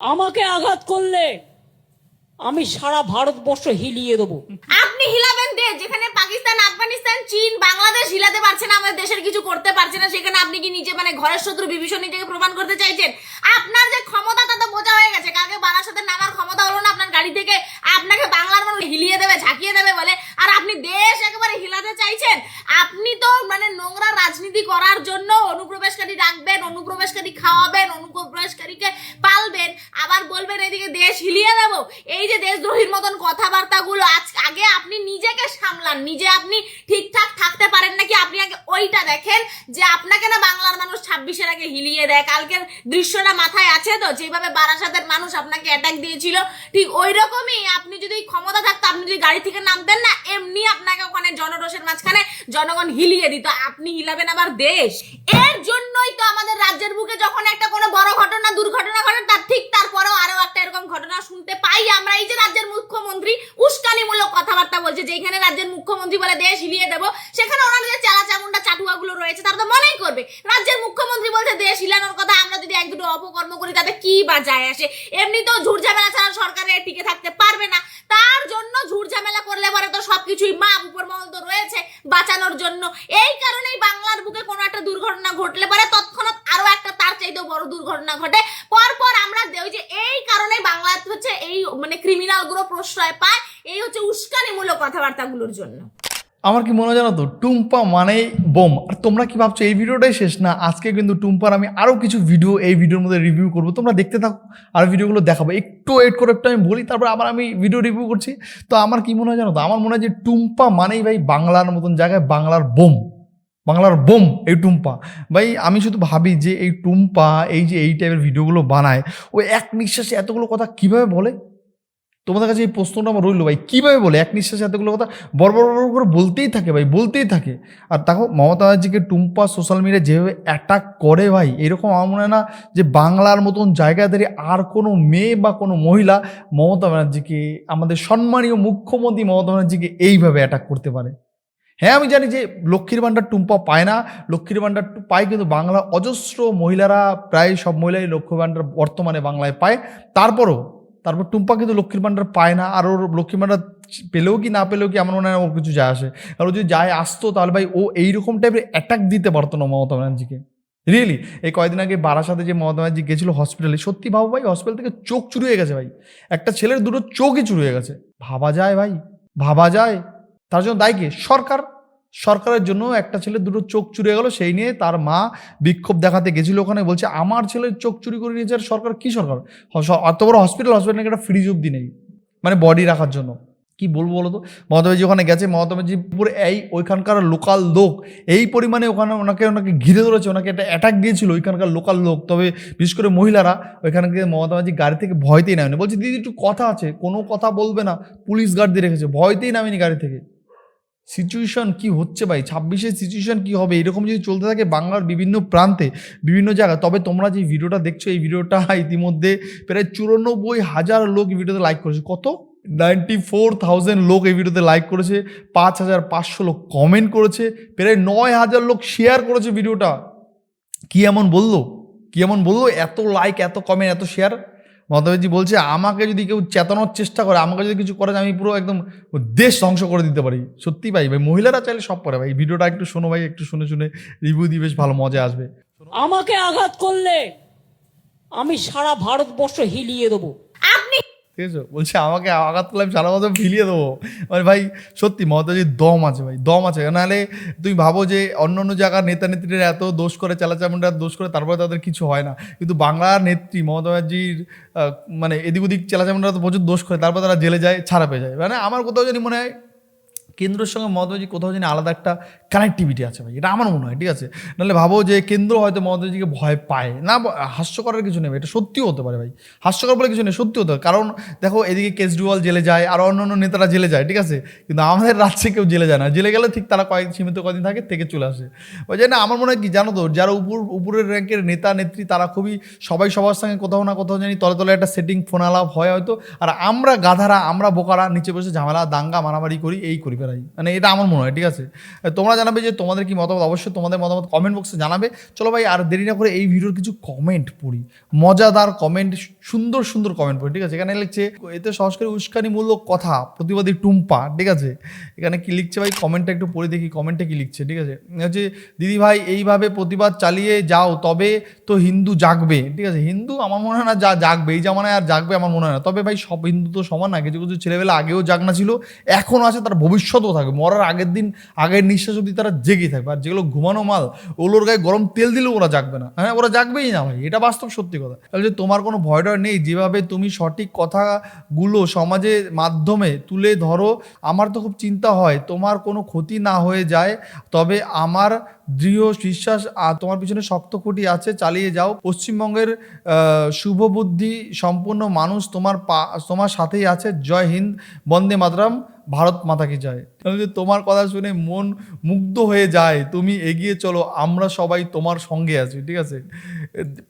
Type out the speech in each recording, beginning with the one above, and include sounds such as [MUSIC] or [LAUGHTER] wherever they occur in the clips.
আমাকে আঘাত করলে আমি সারা ভারতবর্ষ হিলিয়ে দেবো। আপনি হিলাবেন দেশ যেখানে পাকিস্তান, আফগানিস্তান, চীন, বাংলাদেশ হিলাতে পারছে না, আমাদের দেশের কিছু করতে পারছে না, সেখানে আপনি কি নিজে মানে ঘরের শত্রু, বিভীষণ নিজেকে প্রমাণ করতে চাইছেন? আপনার যে ক্ষমতা, তা তো বোঝা হয়ে গেছে। কাকে বারাসাতে নামার ক্ষমতা হলো না, আপনার গাড়ি থেকে আপনাকে বাংলার মানুষ হিলিয়ে দেবে, ঝাঁকিয়ে দেবে বলে। আর আপনি দেশ একেবারে হিলাতে চাইছেন? আপনি তো মানে নোংরা রাজনীতি করার জন্য অনুপ্রবেশকারী রাখবেন, অনুপ্রবেশকারী খাওয়াবেন, অনুপ্রবেশকারীকে পালবেন। আবার বলবেন, এদিকে দেশ হিলিয়ে দেবো। এই যে দেশদ্রোহীর মতন কথাবার্তাগুলো, আজ আগে আপনি নিজেকে সামলান, নিজে আপনি ঠিকঠাক থাকতে পারেন নাকি? আপনি আগে ওইটা দেখেন যে আপনাকে না বাংলার মানুষ ছাব্বিশের আগে হিলিয়ে দেয়। কালকের দৃশ্যটা মাথায় আছে তো? যেভাবে বারাসাতের মানুষ আপনাকে অ্যাটাক দিয়েছিল, ঠিক ওই রকমই আপনি যদি ক্ষমতা থাকতো, আপনি যদি গাড়ি থেকে নামতেন না, এমনি আপনাকে জনরোষের মাঝখানে জনগণ হিলিয়ে দিত, আপনি হিলাবেন আবার দেশ। এর জন্যই তো আমাদের রাজ্যের বুকে যখন একটা কোনো বড় ঘটনা, দুর্ঘটনা ঘটে, তার ঠিক তারপরেও আরও একটা এরকম ঘটনা শুনতে পাই আমরা। এই যে রাজ্যের মুখ্যমন্ত্রী উস্কানিমূলক কথাবার্তা বলছে যেখানে রাজ্যের মুখ্যমন্ত্রী বলে দেশ হিলিয়ে দেবো, সেখানে ওনার যে চালা চামুন্ডা চাটুয়াগুলো রয়েছে, তারা তো মনেই করবে। রাজ্যের মুখ্যমন্ত্রী বলছে, দেশ হিলানোর কথা আমরা যদি এক দুটো অপকর্ম করি, তাতে কি বা যায় আসে? এমনি তো ঝুট ঝামেলা ছাড়া সরকারে টিকে থাকতে পারবে না। তার জন্য ঝুট ঝামেলা করলে পরে তো সবকিছুই মা উপর মহল তো রয়েছে বাঁচানোর জন্য। এই কারণেই বাংলার বুকে কোনো একটা দুর্ঘটনা ঘটলে পরে তৎক্ষণাৎ আরও একটা তার চাইতেও বড় দুর্ঘটনা ঘটে। পরপর আমরা ওই যে এই কারণে বাংলার হচ্ছে এই মানে ক্রিমিনালগুলো প্রশ্রয় পায়, এই হচ্ছে উস্কানিমূলক কথাবার্তাগুলোর জন্য। আমার কি মনে হয় জানো তো, টুম্পা মানেই বোম। আর তোমরা কি ভাবছ, এই ভিডিওটাই শেষ? না, আজকে কিন্তু টুম্পার আমি আরও কিছু ভিডিও এই ভিডিওর মধ্যে রিভিউ করব। তোমরা দেখতে থাকো, আর ভিডিওগুলো দেখাবো। একটু ওয়েট করে একটু আমি বলি, তারপর আবার আমি ভিডিও রিভিউ করছি। তো আমার কি মনে হয় জানো তো, আমার মনে হয় যে টুম্পা মানেই ভাই বাংলার মতন জায়গায় বাংলার বোম। বাংলার বোম, এই টুম্পা। ভাই, আমি শুধু ভাবি যে এই টুম্পা, এই যে এই টাইপের ভিডিওগুলো বানায়, ও এক নিঃশ্বাসে এতগুলো কথা কীভাবে বলে? তোমাদের কাছে এই প্রশ্নটা আমার রইল, ভাই। কীভাবে বলে? এক নিঃশ্বাসে এতগুলো কথা, বড় বড় বড় করে বলতেই থাকে, ভাই, বলতেই থাকে। আর দেখো, মমতা ব্যানার্জিকে টুম্পা সোশ্যাল মিডিয়ায় যেভাবে অ্যাটাক করে, ভাই, এরকম আমার মনে হয় না যে বাংলার মতন জায়গায় দাঁড়িয়ে আর কোনো মেয়ে বা কোনো মহিলা মমতা ব্যানার্জিকে, আমাদের সম্মানীয় মুখ্যমন্ত্রী মমতা ব্যানার্জিকে এইভাবে অ্যাটাক করতে পারে। হ্যাঁ আমি জানি যে লক্ষ্মীর ভাণ্ডার টুম্পা পায় না, লক্ষ্মীর ভাণ্ডার পায় কিন্তু বাংলা অজস্র মহিলারা, প্রায় সব মহিলাই লক্ষ্মীর ভাণ্ডার বর্তমানে বাংলায় পায়। তারপরও তারপর টুম্পা কিন্তু লক্ষ্মীর ভাণ্ডার পায় না, আর ওর লক্ষ্মীর ভাণ্ডার পেলেও কি না পেলেও কি আমার মনে হয় ওর কিছু যায় আসে। আর ও যদি যায় আসতো তাহলে ভাই ও এইরকম টাইপের অ্যাটাক দিতে পারতো না মমতা ব্যানার্জিকে। রিয়েলি এই কয়দিন আগে বারাসাতে যে মমতা ব্যানার্জি গেছিল হসপিটালে সত্যি ভাবো ভাই হসপিটাল থেকে চোখ চুরি হয়ে গেছে ভাই। একটা ছেলের দুটো চোখই চুরি হয়ে গেছে। ভাবা যায় ভাই, ভাবা যায়। তার জন্য দায়ী কে? সরকার। সরকারের জন্য একটা ছেলে দুটো চোখ চুরি গেলো, সেই নিয়ে তার মা বিক্ষোভ দেখাতে গেছিল ওখানে, বলছে, আমার ছেলের চোখ চুরি করে নিয়েছে, আর সরকার কি সরকার? অত বড় হসপিটাল হসপিটাল একটা ফ্রিজ অব্দি নেই মানে বডি রাখার জন্য। কি বলব বলো তো? মমতাবাজি ওখানে গেছে মমতাবাজি পুরো এই ওইখানকার লোকাল লোক, এই পরিমাণে ওখানে ওনাকে ওনাকে ঘিরে ধরেছে, ওনাকে একটা অ্যাটাক দিয়েছিল ওইখানকার লোকাল লোক, তবে বিশেষ করে মহিলারা ওইখানে মমতাবাজি গাড়ি থেকে ভয়তেই নামেনি, বলছে, দিদি একটু কথা আছে, কোনো কথা বলবে না পুলিশ গার্ড দিয়ে রেখেছে, ভয়তেই নামেনি গাড়ি থেকে। সিচুয়েশন কি হচ্ছে ভাই? ছাব্বিশের সিচুয়েশন কি হবে? এরকম যদি চলতে থাকে বাংলার বিভিন্ন প্রান্তে, বিভিন্ন জায়গায়, তবে তোমরা যে ভিডিওটা দেখছ, এই ভিডিওটা [LAUGHS] ইতিমধ্যে প্রায় চুরানব্বই হাজার লোক ভিডিওতে লাইক করেছে। কত? নাইনটি ফোর থাউজেন্ড লোক এই ভিডিওতে লাইক করেছে, পাঁচ হাজার পাঁচশো লোক কমেন্ট করেছে, প্রায় নয় হাজার লোক শেয়ার করেছে ভিডিওটা। কি এমন বলল? কি এমন বলল? এত লাইক এত কমেন্ট এত শেয়ার মমতাবাজি বলছে আমাকে যদি কেউ চেতানোর চেষ্টা করে আমাকে যদি কিছু করে আমি পুরো একদম দেশ ধ্বংস করে দিতে পারি। সত্যি ভাই ভাই মহিলারা চাইলে সব পারে ভাই ভিডিওটা একটু শোনো ভাই একটু শুনে শুনে রিভিউ দিয়ে বেশ ভালো মজা আসবে। আমাকে আঘাত করলে আমি সারা ভারতবর্ষ হিলিয়ে দেবো। আপনি ঠিক আছে বলছে, আমাকে আঘাত করলে আমি সারা বছর ফিলিয়ে দেবো। মানে ভাই, সত্যি মমতাজির দম আছে ভাই, দম আছে। নাহলে তুমি ভাবো যে অন্য অন্য জায়গার নেতা নেত্রীরা এত দোষ করে, চালাচামুন্ডার দোষ করে, তারপরে তাদের কিছু হয় না। কিন্তু বাংলার নেত্রী মমতা মানে এদিক ওদিক চালাচামুন্ডারা তো প্রচুর দোষ করে, তারপর তারা জেলে যায়, ছাড়া পেয়ে যায়। মানে আমার কোথাও জানি মনে হয় কেন্দ্রের সঙ্গে মমতা কোথাও যেন আলাদা একটা কানেক্টিভিটি আছে ভাই, এটা আমার মনে হয়, ঠিক আছে? নাহলে ভাবো যে কেন্দ্র হয়তো মমতা ভয় পায়। না হাস্যকরের কিছু নেই এটা সত্যিও হতে পারে ভাই। হাস্যকর বলে কিছু নেই সত্যি হতে পারে। কারণ দেখো, এদিকে কেজরিওয়াল জেলে যায়, আর অন্য অন্য নেতারা জেলে যায়, ঠিক আছে? কিন্তু আমাদের রাজ্যে কেউ জেলে যায় না। জেলে গেলে ঠিক তারা কয়েক, সীমিত কদিন থাকে, থেকে চলে আসে। ওই জন্য আমার মনে হয় কি জানো তো, যারা উপর, উপরের র্যাঙ্কের নেতা, নেত্রী, তারা খুবই সবাই সবার সঙ্গে কোথাও না কোথাও জানি তলে তলে একটা সেটিং ফোন আলাপ হয় হয়তো। আর আমরা গাধারা, আমরা বোকারা, নিচে বসে ঝামেলা, দাঙ্গা, মারামারি করি, এই করি। বেড়াই। মানে এটা আমার মনে হয়, ঠিক আছে? তোমরা জানাবে যে তোমাদের কি মতামত? অবশ্যই তোমাদের মতামত কমেন্ট বক্সে জানাবে। চলো ভাই, আর দেরি না করে এই ভিডিওর কিছু কমেন্ট পড়ি। মজাদার কমেন্ট সুন্দর সুন্দর কমেন্ট পড়ি, ঠিক আছে? এখানে লিখছে, এতে সংস্কারী উস্কানিমূলক কথা, প্রতিবাদী টুম্পা, ঠিক আছে? এখানে কি লিখছে ভাই? কমেন্টটা একটু পড়ে দেখি কমেন্টে কি লিখছে, ঠিক আছে? হচ্ছে, দিদি ভাই, এইভাবে প্রতিবাদ চালিয়ে যাও, তবে তো হিন্দু জাগবে। ঠিক আছে? হিন্দু আমার মনে হয় না যা জাগবে, এই জামানায় আর জাগবে আমার মনে হয় না। তবে ভাই, সব হিন্দু তো সমান না, কিছু কিছু ছেলেবেলা আগেও জাগনা ছিল এখনও আছে, তার ভবিষ্যতেও থাকে মরার আগের দিন, আগের নিঃশ্বাস অব্দি তারা জেগে থাকবে। আর যেগুলো ঘুমানো মাল, ওগুলোর গায়ে গরম তেল দিলেও ওরা জাগবে না। হ্যাঁ ওরা জাগবেই না ভাই। এটা বাস্তব সত্যি কথা। তাহলে যে তোমার কোনো ভয় ডয় নেই, যেভাবে তুমি সঠিক কথাগুলো সমাজে মাধ্যমে তুলে ধরো, আমার তো খুব চিন্তা হয়। তোমার কোনো ক্ষতি না হয়ে যায়, তবে আমার দৃঢ় বিশ্বাস, আর তোমার পিছনে শক্ত খুঁটি আছে, চালিয়ে যাও। পশ্চিমবঙ্গের শুভ বুদ্ধি সম্পূর্ণ মানুষ তোমার পা, তোমার সাথেই আছে। জয় হিন্দ, বন্দে মাতরম, ভারত মাতাকে জয়। তোমার কথা শুনে মন মুগ্ধ হয়ে যায় তুমি এগিয়ে চলো আমরা সবাই তোমার সঙ্গে আছি ঠিক আছে?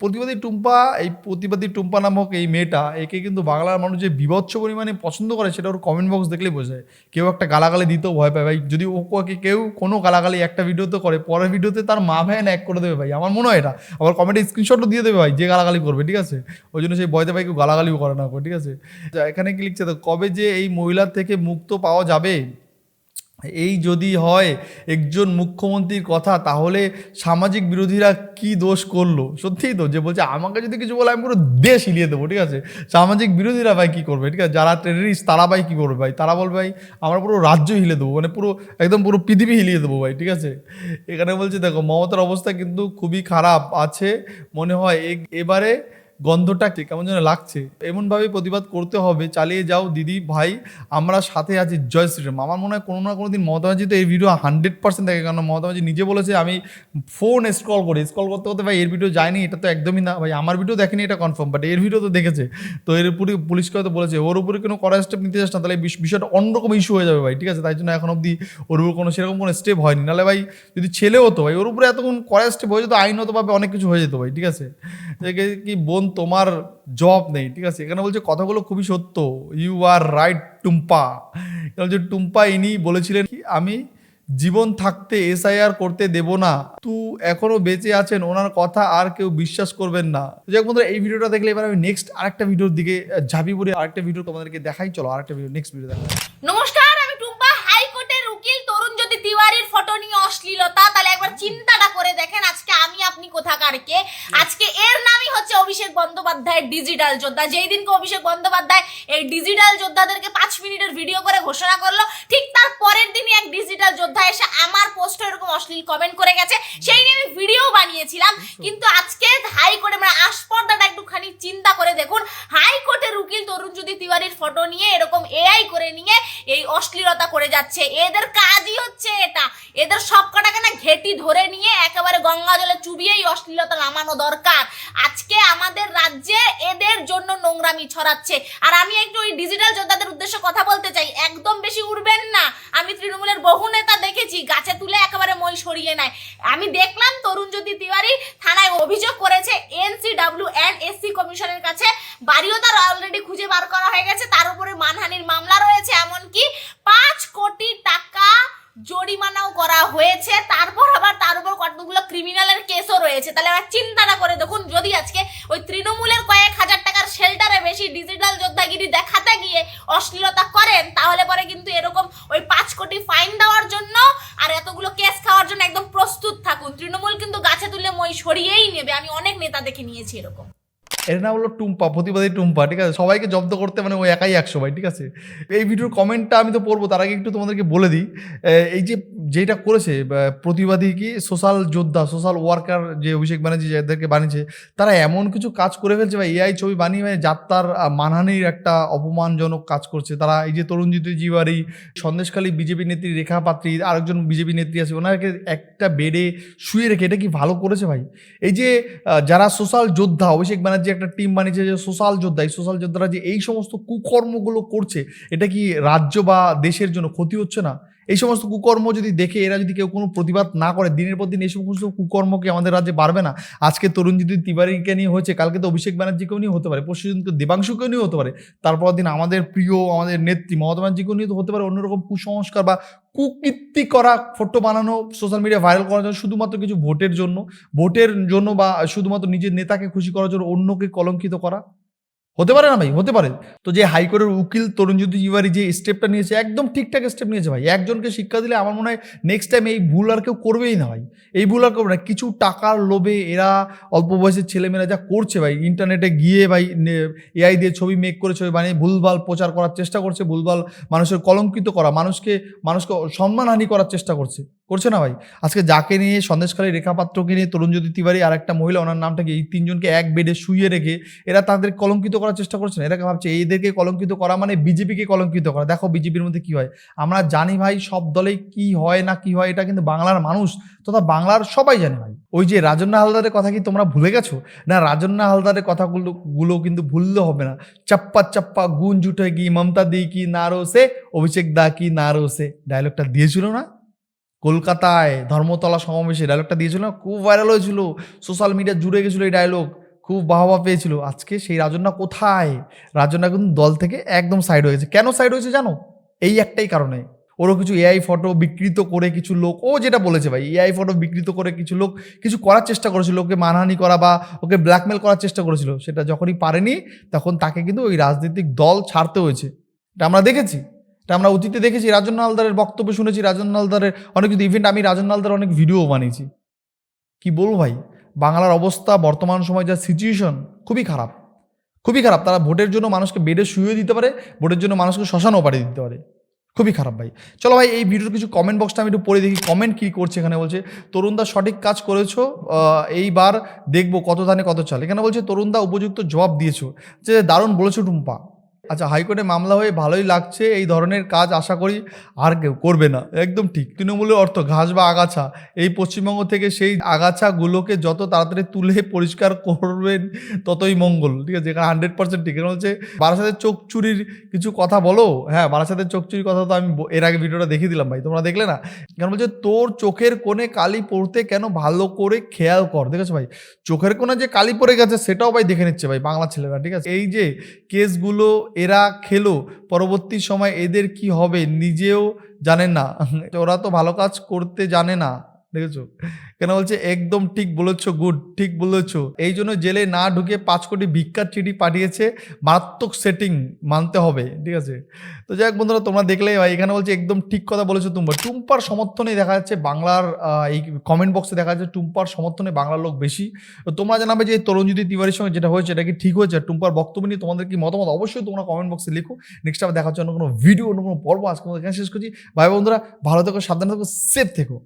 প্রতিবাদী টুম্পা এই প্রতিবাদী টুম্পা নামক এই মেয়েটা একে কিন্তু বাংলার মানুষ যে বিভৎস পরিমাণে পছন্দ করে সেটা ওর কমেন্ট বক্স দেখলেই বোঝায় কেউ একটা গালাগালি দিতেও ভয় পায় ভাই। যদি ও ওকে কেউ কোনো গালাগালি একটা ভিডিওতে করে পরের ভিডিওতে তার মা ভ্যান এক করে দেবে ভাই। আমার মনে হয় এটা। আবার কমেন্টে স্ক্রিনশটও দিয়ে দেবে ভাই যে গালাগালি করবে ঠিক আছে? ওই জন্য সেই বয়তে ভাই কেউ গালাগালিও করে না ঠিক আছে? আচ্ছা, এখানে কি লিখছে? তো কবে যে এই মহিলার থেকে মুক্ত পাওয়া যাবে? এই যদি হয় একজন মুখ্যমন্ত্রীর কথা, তাহলে সামাজিক বিরোধীরা কি দোষ করল? সত্যিই তো, যে বলছে, আমাকে যদি কিছু বলে আমি পুরো দেশ হিলিয়ে দেবো ঠিক আছে? সামাজিক বিরোধীরা ভাই কী করবে, ঠিক আছে? যারা টেররিস্ট তারা ভাই কী করবে ভাই? তারা বলবে ভাই, আমরা পুরো রাজ্য হিলে দেবো মানে পুরো, একদম পুরো পৃথিবী হিলিয়ে দেবো ভাই, ঠিক আছে? এখানে বলছে, দেখো, মমতার অবস্থা কিন্তু খুবই খারাপ আছে। মনে হয় এবারে গন্ধটা কেমন যেন লাগছে। এমনভাবে প্রতিবাদ করতে হবে, চালিয়ে যাও দিদি, ভাই, আমরা সাথে আছি, জয় শ্রীরাম। আমার মনে হয় কোনো না কোনো দিন মমতা তো এই ভিডিও হান্ড্রেড পার্সেন্ট দেখে কারণ মমতা নিজে বলেছে, আমি ফোন স্ক্রল করি। স্ক্রল করতে করতে ভাই, এর ভিডিও যায়নি, এটা তো একদমই না। ভাই, আমার ভিডিও দেখেনি, এটা কনফার্ম বাট এর ভিডিও তো দেখেছে। তো এর উপরে পুলিশকে হয়তো বলেছে, ওর উপরে কোনো করা স্টেপ নিতে চাস না, তাহলে বিষয়টা অন্যরকম ইস্যু হয়ে যাবে ভাই, ঠিক আছে? তাই জন্য এখন অবধি ওর উপর কোনো সেরকম কোনো স্টেপ হয়নি। নাহলে ভাই, যদি ছেলে হতো ভাই, ওর উপরে এতক্ষণ করা স্টেপ হয়ে যেত আইনতভাবে অনেক কিছু হয়ে যেত ভাই, ঠিক আছে? কি বোন তোমার জব নেই, ঠিক আছে? এখানে বলছে, কথাগুলো খুবই সত্য। You are right Tumpa. এখানে বলছে, টুম্পা, ইনি বলেছিলেন কি, আমি জীবন থাকতে এসআইআর করতে দেব না। তু এখনও বেঁচে আছেন, ওনার কথা আর কেউ বিশ্বাস করবেন না। যাক বন্ধুরা, এই ভিডিওটা দেখলে এবার আমি নেক্সট আরেকটা ভিডিওর দিকে ঝাঁপি পড়ে আরেকটা ভিডিও তোমাদেরকে দেখাই। চলো আরেকটা ভিডিও নেক্সট ভিডিও দেখা নমস্কার, আমি টুম্পা হাইকোর্টের উকিল তরুণ যদি তিওয়ারির ফটো নিয়ে অশ্লীলতা। তাহলে একবার চিন্তাটা করে দেখেন, আজকে আমি, আপনি কোথাকার কে আজকে এর হচ্ছে অভিষেক বন্দ্যোপাধ্যায়ের ডিজিটাল যোদ্ধা। যেই দিনকে অভিষেক বন্দ্যোপাধ্যায় এই ডিজিটাল যোদ্ধাদেরকে পাঁচ মিনিটের ভিডিও করে ঘোষণা করল ঠিক তার পরের দিনই এক ডিজিটাল যোদ্ধা এসে আমার পোস্টে এরকম অশ্লীল কমেন্ট করে গেছে। সেই নিয়ে আমি ভিডিও বানিয়েছিলাম কিন্তু আজকে হাইকোর্টে মানে আসপর্দাটা একটুখানি চিন্তা করে দেখুন হাই হাইকোর্টের উকিল তরুণ যদি তিওয়ারির ফটো নিয়ে এরকম এআই করে নিয়ে এই অশ্লীলতা করে যাচ্ছে এদের কাজই হচ্ছে এটা। এদের সব কটাকে না ঘেটি ধরে নিয়ে একেবারে গঙ্গা জলে চুবিয়েই অশ্লীলতা নামানো দরকার। আজকে আমাদের রাজ্যে এদের জন্য নোংরামি ছড়াচ্ছে। আর আমি একটু ওই ডিজিটাল যোদ্ধাদের উদ্দেশ্যে কথা বলতে চাই। একদম বেশি উঠবেন না। আমি তৃণমূলের বহু নেতা দেখেছি, গাছে তুলে একেবারে মই সরিয়ে নেয়। আমি দেখলাম তরুণ জ্যোতি তিওয়ারি থানায় অভিযোগ করেছে এনসিডাব্লিউ এন্ড এসসি কমিশনের কাছে বাড়িও তার অলরেডি খুঁজে বার করা হয়ে গেছে, তার উপরে মানহানির মামলা রয়েছে। এমনকি পাঁচ কোটি টাকা জরিমানাও করা হয়েছে। তারপর আবার তার উপর কতগুলো ক্রিমিনালের কেসও রয়েছে। তাহলে এবার চিন্তাটা করে দেখুন, যদি আজকে ওই তৃণমূলের কয়েক হাজার টাকার শেল্টারে বেশি ডিজিটাল যোদ্ধাগিরি দেখাতে গিয়ে অশ্লীলতা করেন, তাহলে পরে কিন্তু এরকম ওই পাঁচ কোটি ফাইন দেওয়ার জন্য আর এতগুলো কেস খাওয়ার জন্য একদম প্রস্তুত থাকুন। তৃণমূল কিন্তু গাছে তুলে মই সরিয়েই নেবে। আমি অনেক নেতা দেখে নিয়েছি এরকম। এর নাম হলো টুম্পা, প্রতিবাদী টুম্পা, ঠিক আছে? সবাইকে জব্দ করতে মানে ওই একাই একশো ভাই, ঠিক আছে? এই ভিডিওর কমেন্টটা আমি তো পড়ব, তার আগে একটু তোমাদেরকে বলে দিই এই যে যেটা করেছে প্রতিবাদী কি সোশ্যাল যোদ্ধা সোশ্যাল ওয়ার্কার যে অভিষেক ব্যানার্জি যাদেরকে বানিয়েছে, তারা এমন কিছু কাজ করে ফেলছে ভাই এআই ছবি বানিয়ে মানে যাত্রার মানহানির একটা অপমানজনক কাজ করছে। তারা এই যে তরুণজিৎ জিবারি সন্দেশখালী বিজেপি নেত্রী রেখা পাত্রী, আরেকজন বিজেপি নেত্রী আছে, ওনাকে একটা বেডে শুয়ে রেখে, এটা কি ভালো করেছে ভাই? এই যে যারা সোশ্যাল যোদ্ধা, অভিষেক ব্যানার্জি একটা টিম বানিয়েছে যে সোশ্যাল যোদ্ধা। এই সোশ্যাল যোদ্ধারা যে এই সমস্ত কুকর্মগুলো করছে, এটা কি রাজ্য বা দেশের জন্য ক্ষতি হচ্ছে না? এই সমস্ত কুকর্ম যদি দেখে, এরা যদি কেউ কোনো প্রতিবাদ না করে, দিনের পর দিন এই সমস্ত কুকর্ম কি আমাদের রাজ্যে বাড়বে না? আজকে তরুণ তরুণজিৎ তিওয়ারিকে নিয়ে হয়েছে, কালকে তো অভিষেক ব্যানার্জিকেও নিয়ে হতে পারে তো দেবাংশুকেও নিয়ে হতে পারে তারপর দিন আমাদের প্রিয়, আমাদের নেত্রী মমতা ব্যানার্জিকেও নিয়ে তো হতে পারে অন্যরকম কুসংস্কার বা কুকীর্তি করা ফটো বানানো সোশ্যাল মিডিয়া ভাইরাল করার জন্য শুধুমাত্র কিছু ভোটের জন্য ভোটের জন্য বা শুধুমাত্র নিজের নেতাকে খুশি করার জন্য অন্যকে কলঙ্কিত করা। হতে পারে না ভাই, হতে পারে। তো যে হাইকোর্টের উকিল তরুণজ্যোতি তিওয়ারি যে স্টেপটা নিয়েছে, একদম ঠিকঠাক স্টেপ নিয়েছে ভাই। একজনকে শিক্ষা দিলে আমার মনে হয় নেক্সট টাইম এই ভুল আর কেউ করবেই না ভাই। এই ভুল আর করবে না। কিছু টাকার লোভে এরা অল্প বয়সের ছেলেমেয়েরা যা করছে ভাই ইন্টারনেটে গিয়ে ভাই এআই দিয়ে ছবি মেক করে ছবি বানিয়ে ভুলভাল প্রচার করার চেষ্টা করছে, ভুলভাল মানুষের কলঙ্কিত করা, মানুষকে মানুষকে সম্মানহানি করার চেষ্টা করছে। করছে না ভাই? আজকে যাকে নিয়ে সন্দেশখালী রেখাপাত্রকে নিয়ে তরুণজ্যোতি তিওয়ারি আর একটা মহিলা, ওনার নামটাকে এই তিনজনকে এক বেডে শুয়ে রেখে এরা তাদের কলঙ্কিত করার চেষ্টা করছে না এরাকে ভাবছে এদেরকে কলঙ্কিত করা মানে বিজেপিকে কলঙ্কিত করা। দেখো বিজেপির মধ্যে কি হয়? আমরা জানি ভাই সব দলে কি হয় না কি হয়, এটা কিন্তু বাংলার মানুষ তথা বাংলার সবাই জানে ভাই। ওই যে রাজন্না হালদারের কথা কি তোমরা ভুলে গেছো? না, রাজন্না হালদারের কথাগুলো, গুলো কিন্তু ভুললে হবে না। চাপ্পা চাপ্পা গুঞ্জ উঠে কি মমতা দি কি না রোসে অভিষেক দা কি না রোসে ডায়লগটা দিয়েছিল না? কলকাতায় ধর্মতলা সমাবেশে ডায়লগটা দিয়েছিল না? খুব ভাইরাল হয়েছিল। সোশ্যাল মিডিয়া জুড়ে গেছিল এই ডায়লগ খুব বাহবা পেয়েছিল। আজকে সেই রাজন্যা কোথায়? রাজন্না কিন্তু দল থেকে একদম সাইড হয়েছে কেন সাইড হয়েছে জানো? এই একটাই কারণে। ওরও কিছু এআই ফটো বিকৃত করে কিছু লোক, ও যেটা বলেছে ভাই এআই ফটো বিকৃত করে কিছু লোক কিছু করার চেষ্টা করেছিল। ওকে মানহানি করা বা ওকে ব্ল্যাকমেল করার চেষ্টা করেছিল। সেটা যখনই পারেনি, তখন তাকে কিন্তু ওই রাজনৈতিক দল ছাড়তে হয়েছে। এটা আমরা দেখেছি। এটা আমরা অতীতে দেখেছি, রাজন হালদারের বক্তব্য শুনেছি, রাজন হালদারের অনেক কিছু ইভেন্ট আমি রাজন হালদার অনেক ভিডিও বানিয়েছি। কি বলব ভাই? বাংলার অবস্থা, বর্তমান সময় যা সিচুয়েশন খুবই খারাপ। খুবই খারাপ। তারা ভোটের জন্য মানুষকে বেডে শুয়ে দিতে পারে, ভোটের জন্য মানুষকে শ্মশানও পাঠিয়ে দিতে পারে। খুবই খারাপ ভাই। চলো ভাই, এই ভিডিওর কিছু কমেন্ট বক্সটা আমি একটু পড়ে দেখি। কমেন্ট কী করছে এখানে বলছে, তরুণদা সঠিক কাজ করেছ এইবার দেখব কত ধানে কত চাল। এখানে বলছে, তরুণদা উপযুক্ত জবাব দিয়েছ। যে দারুণ বলেছ টুম্পা। আচ্ছা হাইকোর্টে মামলা হয়ে ভালোই লাগছে, এই ধরনের কাজ আশা করি আর কেউ করবে না। একদম ঠিক, তৃণমূলের অর্থ ঘাস বা আগাছা। এই পশ্চিমবঙ্গ থেকে সেই আগাছাগুলোকে যত তাড়াতাড়ি তুলে পরিষ্কার করবেন, ততই মঙ্গল, ঠিক আছে? এখানে হান্ড্রেড পার্সেন্ট ঠিক। এখানে হচ্ছে, বারাসাতের চোখ চুরির কিছু কথা বলো? হ্যাঁ বারাসাতের চোখ চুরির কথা তো আমি এর আগে ভিডিওটা দেখিয়ে দিলাম ভাই, তোমরা দেখলে না? কেন বলছে, তোর চোখের কোণে কালি পড়তে কেন ভালো করে খেয়াল কর? দেখেছ ভাই? চোখের কোণে যে কালি পড়ে গেছে, সেটাও ভাই দেখে নিচ্ছে ভাই বাংলা ছেলেরা, ঠিক আছে? এই যে কেসগুলো এরা খেলো, পরবর্তী সময় এদের কি হবে নিজেও জানে না। [LAUGHS] ওরা তো ভালো কাজ করতে জানে না। দেখেছ? কেন বলছে, একদম ঠিক বলেছ গুড ঠিক বলেছ। এই জন্য জেলে না ঢুকে পাঁচ কোটি ভিক্ষার চিঠি পাঠিয়েছে, মারাত্মক সেটিং মানতে হবে, ঠিক আছে? তো যাই হোক বন্ধুরা, তোমরা দেখলে ভাই এখানে বলছে, একদম ঠিক কথা বলেছ টুম্পা টুম্পার সমর্থনে দেখা যাচ্ছে বাংলার এই কমেন্ট বক্সে দেখা যাচ্ছে টুম্পার সমর্থনে বাংলার লোক বেশি। তো তোমরা জানাবে যে তরুণজ্যোতি তিওয়ারির সঙ্গে যেটা হয়েছে, এটা কি ঠিক হয়েছে? টুম্পার বক্তব্য নিয়ে তোমাদের কি মতামত? অবশ্যই তোমরা কমেন্ট বক্সে লিখো। নেক্সট আবার দেখা হচ্ছে অন্য কোনো ভিডিও অন্য কোনো পর্ব আজকে এখানে শেষ করছি। ভাই বন্ধুরা, ভালো থেকো, সাবধানে থেকো সেফ থেকো।